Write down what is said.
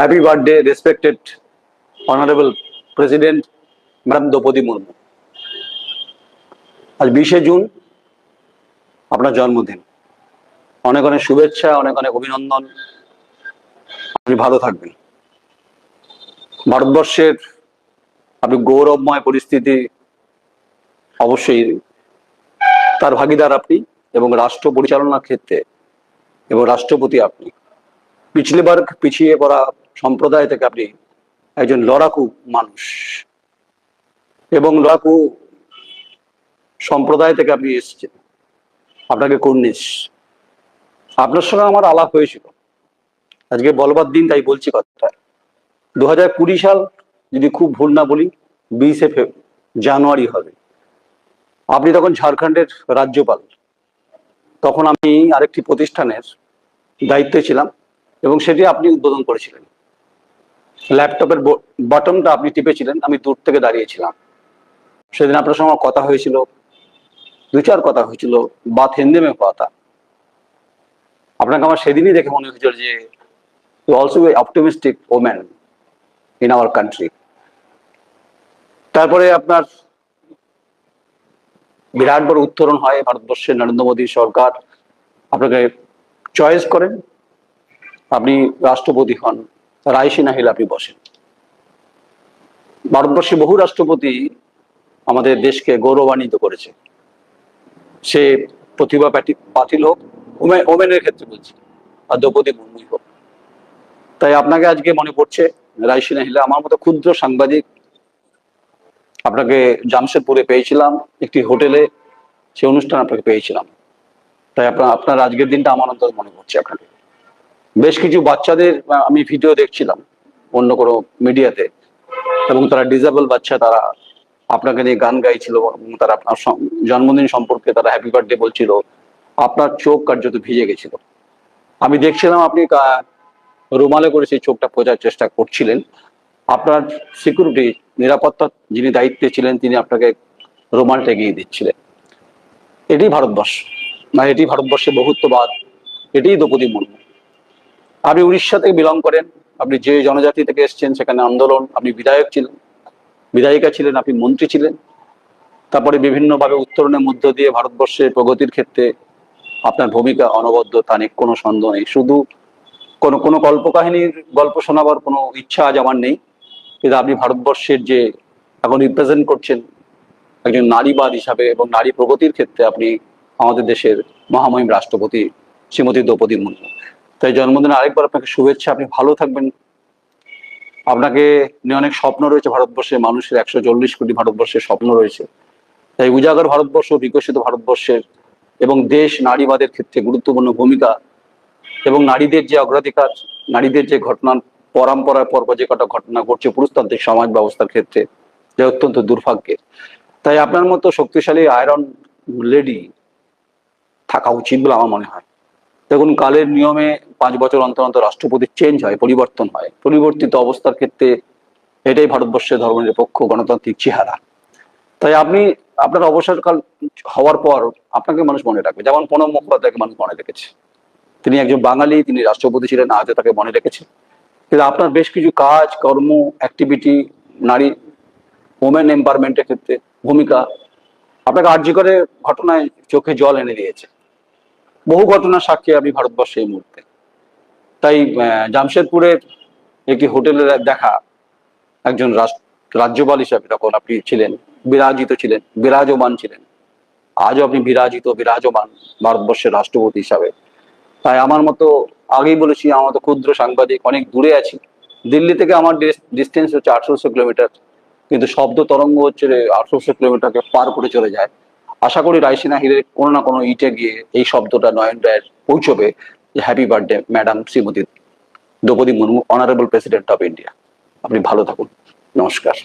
Happy birthday respected honourable president madam Droupadi Murmu আজ বিশে June, আপনার জন্মদিন। অনেক অনেক শুভেচ্ছা, অনেক অনেক অভিনন্দন। আপনি ভালো থাকবেন। ভারতবর্ষের আপনি গৌরবময় পরিস্থিতি অবশ্যই তার ভাগিদার আপনি এবং রাষ্ট্র পরিচালনার ক্ষেত্রে এবং রাষ্ট্রপতি আপনি। পিছলে বার পিছিয়ে পড়া সম্প্রদায় থেকে আপনি একজন লড়াকু মানুষ। এবং লড়াকু সম্প্রদায় থেকে আপনি এসেছেন। আপনাকে কর্নিশ আপনার সঙ্গে আমার আলাপ হয়েছিল। আজকে বলবার দিন তাই বলছি কথাটা। দু হাজার কুড়ি সাল, যদি খুব ভুল না বলি, বিশে জানুয়ারি হবে। আপনি তখন ঝাড়খণ্ডের রাজ্যপাল। তখন আমি আরেকটি প্রতিষ্ঠানের দায়িত্বে ছিলাম এবং সেটি আপনি উদ্বোধন করেছিলেন। ল্যাপটপের বাটনটা আপনি টিপেছিলেন, আমি দূর থেকে দাঁড়িয়েছিলাম। সেদিন আপনার সঙ্গে কথা হয়েছিল দু চার কথা হয়েছিল, বাত হিন্দি কথা আপনাকে আমার সেদিনই দেখে মনে হয়েছিল যে you also a optimistic woman in our country তারপরে আপনার বিরাট বড় উত্তরণ হয়, ভারতবর্ষের নরেন্দ্র মোদী সরকার। আপনাকে চয়েস করেন, আপনি রাষ্ট্রপতি হন। রায়সিনা হিল আপনি বসেন। ভারতবর্ষে বহু রাষ্ট্রপতি আমাদের দেশকে গৌরবান্বিত করেছে। সে প্রতিভা পাটি- পাতিল হোক ওমেনের ক্ষেত্রে বলছি, আর দ্রৌপদী মুর্মুই হোক। তাই আপনাকে আজকে মনে পড়ছে রায়সিনা হিলা আমার মতো ক্ষুদ্র সাংবাদিক। আপনাকে জামশেদপুরে পেয়েছিলাম, একটি হোটেলে সে অনুষ্ঠান আপনাকে পেয়েছিলাম। তাই আপনার আপনার আজকের দিনটা আমার অন্তত মনে পড়ছে আপনাকে। বেশ কিছু বাচ্চাদের আমি ভিডিও দেখছিলাম অন্য কোনো মিডিয়াতে এবং তারা ডিজেবল বাচ্চা, তারা আপনাকে নিয়ে গান গাইছিল তারা আপনার জন্মদিন সম্পর্কে তারা হ্যাপি বার্থডে বলছিল। আপনার চোখ কার্যত ভিজে গেছিল। আমি দেখছিলাম আপনি রুমালে করে সেই চোখটা খোঁজার চেষ্টা করছিলেন। আপনার সিকিউরিটি নিরাপত্তা যিনি দায়িত্বে ছিলেন, তিনি আপনাকে রুমালটা এগিয়ে দিচ্ছিলেন। এটি ভারতবর্ষ। না, এটি ভারতবর্ষের বহুত্ববাদ। এটিই দ্রৌপদী মুর্মু। আপনি উড়িষ্যা থেকে বিলং করেন, আপনি যে জনজাতি থেকে এসেছেন সেখানে আন্দোলন, আপনি বিধায়ক ছিলেন, বিধায়িকা ছিলেন, আপনি মন্ত্রী ছিলেন। তারপরে বিভিন্নভাবে উত্তরণের মধ্য দিয়ে ভারতবর্ষের প্রগতির ক্ষেত্রে আপনার ভূমিকা অনবদ্য, তা নিয়ে কোনো সন্দেহ নেই। শুধু কোনো কোনো কল্পকাহিনীর গল্প শোনাবার কোনো ইচ্ছা আজ আমার নেই। কিন্তু আপনি ভারতবর্ষের যে এখন রিপ্রেজেন্ট করছেন একজন নারীবাদ হিসাবে এবং নারী প্রগতির ক্ষেত্রে আপনি আমাদের দেশের মহামহিম রাষ্ট্রপতি শ্রীমতী দ্রৌপদী মুর্মু। তাই জন্মদিনে আরেকবার আপনাকে শুভেচ্ছা। আপনি ভালো থাকবেন। আপনাকে নিয়ে অনেক স্বপ্ন রয়েছে ভারতবর্ষের মানুষের একশো চল্লিশ কোটি ভারতবর্ষের স্বপ্ন রয়েছে। তাই উজাগর ভারতবর্ষ বিকশিত ভারতবর্ষের এবং দেশ নারীবাদের ক্ষেত্রে গুরুত্বপূর্ণ ভূমিকা এবং নারীদের যে অগ্রাধিকার, নারীদের যে ঘটনা, পরম্পরার পর যে কটা ঘটনা ঘটছে পুরুষতান্ত্রিক সমাজ ব্যবস্থার ক্ষেত্রে যে অত্যন্ত দুর্ভাগ্যের। তাই আপনার মতো শক্তিশালী আয়রন লেডি থাকা উচিত বলে আমার মনে হয়। দেখুন, কালের নিয়মে পাঁচ বছর অন্তর অন্তর রাষ্ট্রপতি চেঞ্জ হয়, পরিবর্তন হয়। পরিবর্তিত অবস্থার ক্ষেত্রে এটাই ভারতবর্ষের ধর্মনিরপেক্ষ গণতান্ত্রিক চেহারা। তাই আপনি, আপনার অবসরকাল হওয়ার পর আপনাকে মানুষ মনে রাখবে। যেমন প্রণব মুখোপাধ্যায়কে মানুষ মনে রেখেছে। তিনি একজন বাঙালি, তিনি রাষ্ট্রপতি ছিলেন, আজও তাকে মনে রেখেছে। কিন্তু আপনার বেশ কিছু কাজ, কর্ম অ্যাক্টিভিটি নারী ওমেন এম্পাওয়ারমেন্টের ক্ষেত্রে ভূমিকা আপনাকে আর্যিকরে ঘটনায় চোখে জল এনে দিয়েছে। বহু ঘটনার সাক্ষী আপনি ভারতবর্ষে এই মুহূর্তে। তাই আহ, জামশেদপুরের একটি হোটেলে দেখা একজন রাজ্যপাল হিসাবে তখন আপনি ছিলেন বিরাজিত ছিলেন বিরাজমান ছিলেন আজও আপনি বিরাজিত বিরাজমান ভারতবর্ষের রাষ্ট্রপতি হিসাবে। তাই আমার মতো আগেই বলেছি আমার তো ক্ষুদ্র সাংবাদিক অনেক দূরে আছি। দিল্লি থেকে আমার ডিস্টেন্স হচ্ছে আঠারোশো কিলোমিটার কিন্তু শব্দ তরঙ্গ হচ্ছে আঠারোশো কিলোমিটারকে পার করে চলে যায়। আশা করি রায়সিনা হিরের কোনো না কোনো ইটে গিয়ে এই শব্দটা নয়ন রায়ের পৌঁছবে। Happy birthday madam Shrimati Droupadi Murmu honourable president of India আপনি ভালো থাকুন। নমস্কার।